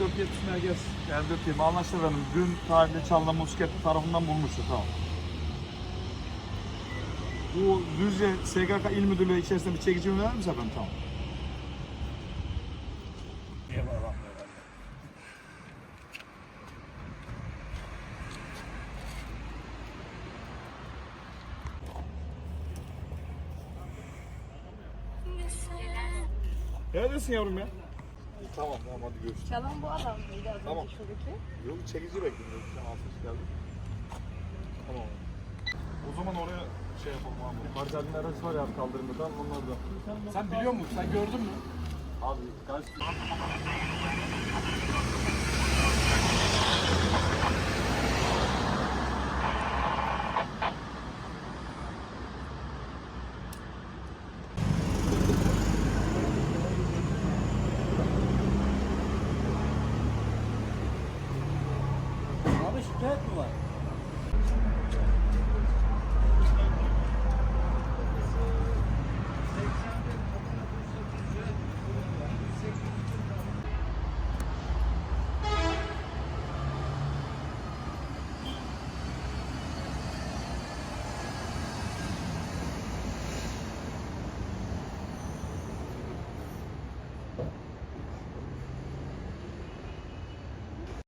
470 merkez yani 420 anlaşılır benim. Dün tarihli Çalınan Musket tarafından bulmuştu tamam. Bu Düzce SGK İl Müdürlüğü içerisinde bir çekici mi verir misin efendim? Tamam. Neredesin yavrum ya? Tamam tamam hadi görüşürüz. Çalan bu adam mıydı az Tamam. önce şuradaki? Yok çekici bekliyorum. Sen altmış geldi. Tamam. O zaman oraya şey yapalım abi. Marjalin arası var ya kaldırımdan onlar da. Sen biliyor musun? Sen gördün mü? Abi kaç Abi şikayet mi var?